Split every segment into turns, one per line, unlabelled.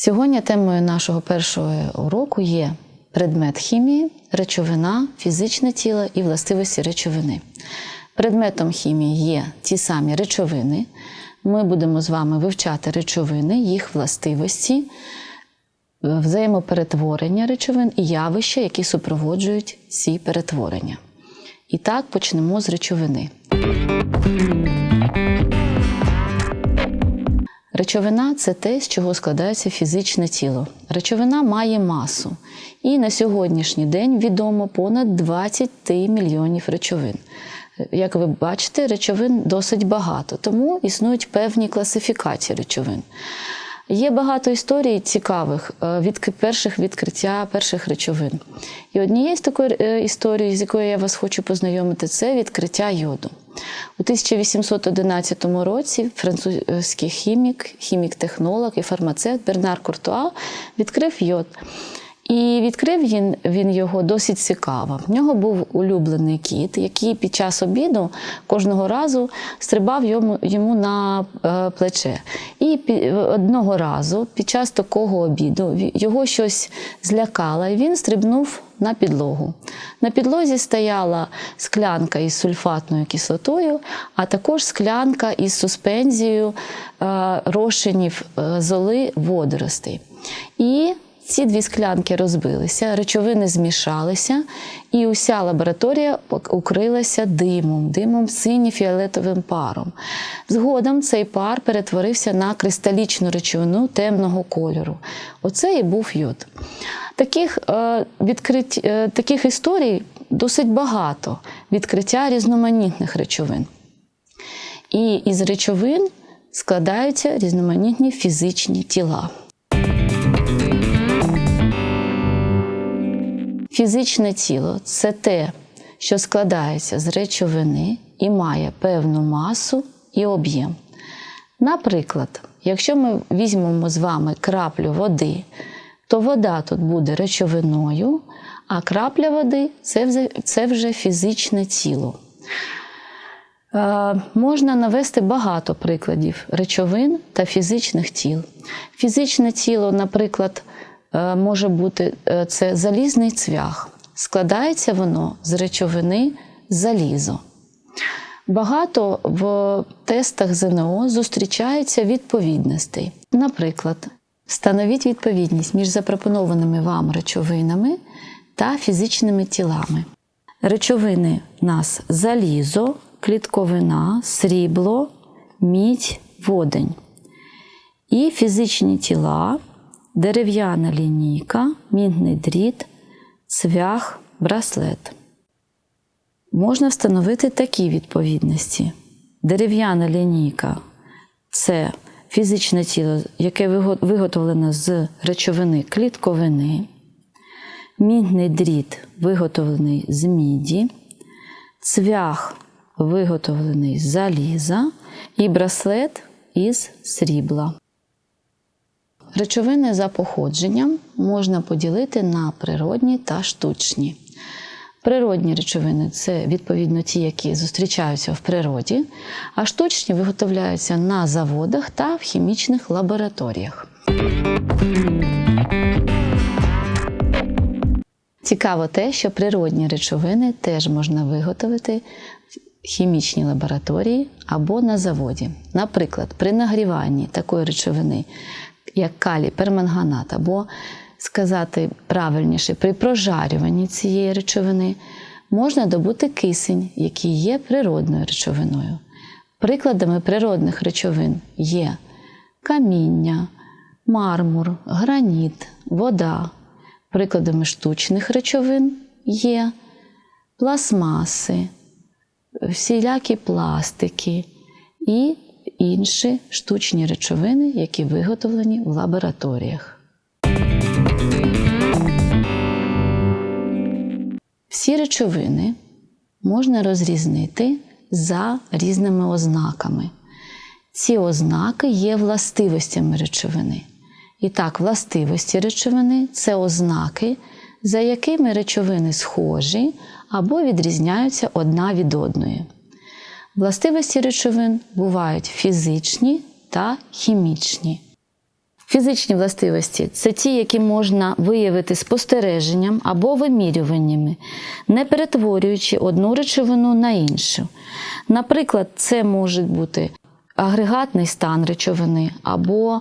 Сьогодні темою нашого першого уроку є предмет хімії, речовина, фізичне тіло і властивості речовини. Предметом хімії є ті самі речовини. Ми будемо з вами вивчати речовини, їх властивості, взаємоперетворення речовин і явища, які супроводжують ці перетворення. І так почнемо з речовини. Речовина це те, з чого складається фізичне тіло. Речовина має масу. І на сьогоднішній день відомо понад 20 мільйонів речовин. Як ви бачите, речовин досить багато, тому існують певні класифікації речовин. Є багато історій цікавих від перших відкриття перших речовин. І однією з такої історії, з якою я вас хочу познайомити, це відкриття йоду. У 1811 році французький хімік, хімік-технолог і фармацевт Бернар Куртуа відкрив йод. І відкрив він, він його досить цікаво. В нього був улюблений кіт, який під час обіду кожного разу стрибав йому, йому на е, плече. І одного разу, під час такого обіду, його щось злякало, і він стрибнув на підлогу. На підлозі стояла склянка із сульфатною кислотою, а також склянка із суспензією е, розчинів е, золи водоростей. І ці дві склянки розбилися, речовини змішалися, і уся лабораторія укрилася димом, димом сині-фіолетовим паром. Згодом цей пар перетворився на кристалічну речовину темного кольору. Оце і був йод. Таких, е, відкрить, е, таких історій досить багато відкриття різноманітних речовин. І із речовин складаються різноманітні фізичні тіла. Фізичне тіло це те, що складається з речовини і має певну масу і об'єм. Наприклад, якщо ми візьмемо з вами краплю води, то вода тут буде речовиною, а крапля води це це вже фізичне тіло. Е, можна навести багато прикладів речовин та фізичних тіл. Фізичне тіло, наприклад, може бути це залізний цвях. Складається воно з речовини залізо. Багато в тестах ЗНО зустрічається відповідностей. Наприклад, встановіть відповідність між запропонованими вам речовинами та фізичними тілами. Речовини в нас залізо, клітковина, срібло, мідь, водень. І фізичні тіла дерев'яна лінійка, мідний дріт, цвях, браслет. Можна встановити такі відповідності. Дерев'яна лінійка це фізичне тіло, яке виготовлено з речовини клітковини, мідний дріт виготовлений з міді, цвях виготовлений з заліза і браслет із срібла. Речовини за походженням можна поділити на природні та штучні. Природні речовини це відповідно ті, які зустрічаються в природі, а штучні виготовляються на заводах та в хімічних лабораторіях. Цікаво те, що природні речовини теж можна виготовити в хімічній лабораторії або на заводі. Наприклад, при нагріванні такої речовини як калій, перманганат, або сказати правильніше, при прожарюванні цієї речовини можна добути кисень, який є природною речовиною. Прикладами природних речовин є каміння, мармур, граніт, вода. Прикладами штучних речовин є пластмаси, всілякі пластики і інші штучні речовини, які виготовлені в лабораторіях. Всі речовини можна розрізнити за різними ознаками. Ці ознаки є властивостями речовини. І так, властивості речовини це ознаки, за якими речовини схожі або відрізняються одна від одної. Властивості речовин бувають фізичні та хімічні. Фізичні властивості це ті, які можна виявити спостереженням або вимірюваннями, не перетворюючи одну речовину на іншу. Наприклад, це може бути агрегатний стан речовини, або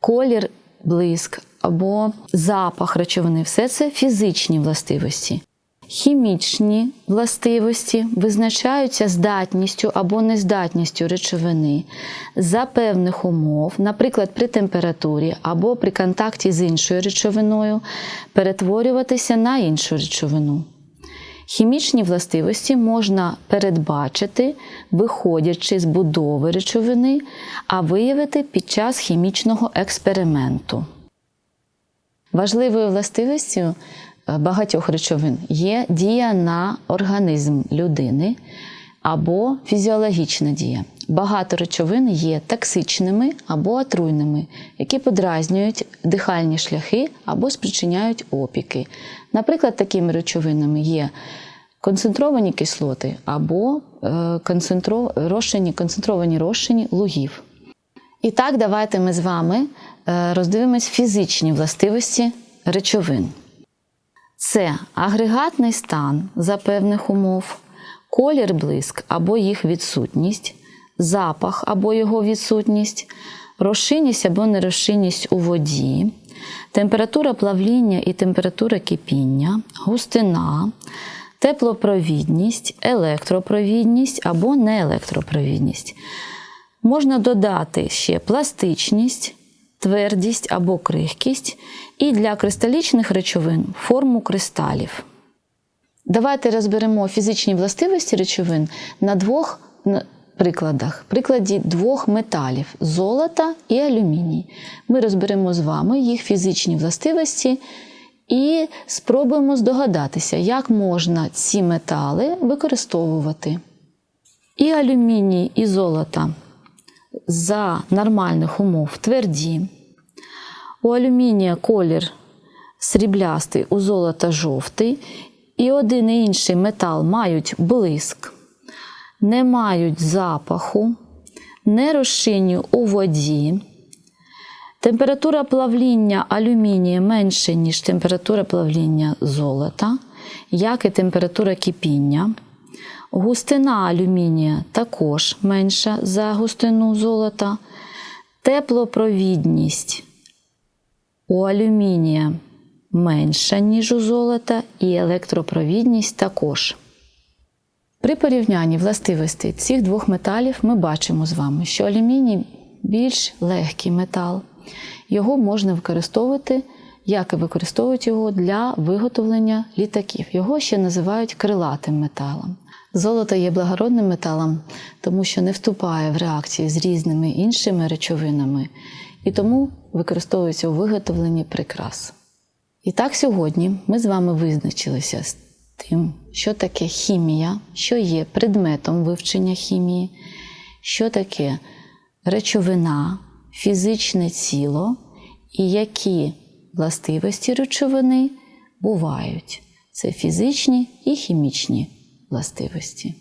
колір, блиск, або запах речовини. Все це фізичні властивості. Хімічні властивості визначаються здатністю або нездатністю речовини за певних умов, наприклад, при температурі або при контакті з іншою речовиною, перетворюватися на іншу речовину. Хімічні властивості можна передбачити, виходячи з будови речовини, а виявити під час хімічного експерименту. Важливою властивістю багатьох речовин є дія на організм людини або фізіологічна дія. Багато речовин є токсичними або отруйними, які подразнюють дихальні шляхи або спричиняють опіки. Наприклад, такими речовинами є концентровані кислоти або е, концентро- розчині, концентровані розчині лугів. І так, давайте ми з вами е, роздивимось фізичні властивості речовин. Це агрегатний стан за певних умов, колір блиск або їх відсутність, запах або його відсутність, розчинність або нерозчинність у воді, температура плавління і температура кипіння, густина, теплопровідність, електропровідність або неелектропровідність. Можна додати ще пластичність, твердість або крихкість, і для кристалічних речовин форму кристалів. Давайте розберемо фізичні властивості речовин на двох прикладах. Прикладі двох металів золота і алюміній. Ми розберемо з вами їх фізичні властивості і спробуємо здогадатися, як можна ці метали використовувати. І алюміній, і золото за нормальних умов тверді. У алюмінія колір сріблястий, у золота жовтий, і один і інший метал мають блиск, не мають запаху, не розчинні у воді. Температура плавління алюмінія менше, ніж температура плавління золота, як і температура кипіння. Густина алюмінія також менша за густину золота. Теплопровідність у алюмінія менша, ніж у золота, і електропровідність також. При порівнянні властивостей цих двох металів ми бачимо з вами, що алюміній більш легкий метал. Його можна використовувати, як і використовують його для виготовлення літаків. Його ще називають крилатим металом. Золото є благородним металом, тому що не вступає в реакції з різними іншими речовинами і тому використовується у виготовленні прикрас. І так сьогодні ми з вами визначилися з тим, що таке хімія, що є предметом вивчення хімії, що таке речовина, фізичне тіло і які властивості речовини бувають. Це фізичні і хімічні властивості.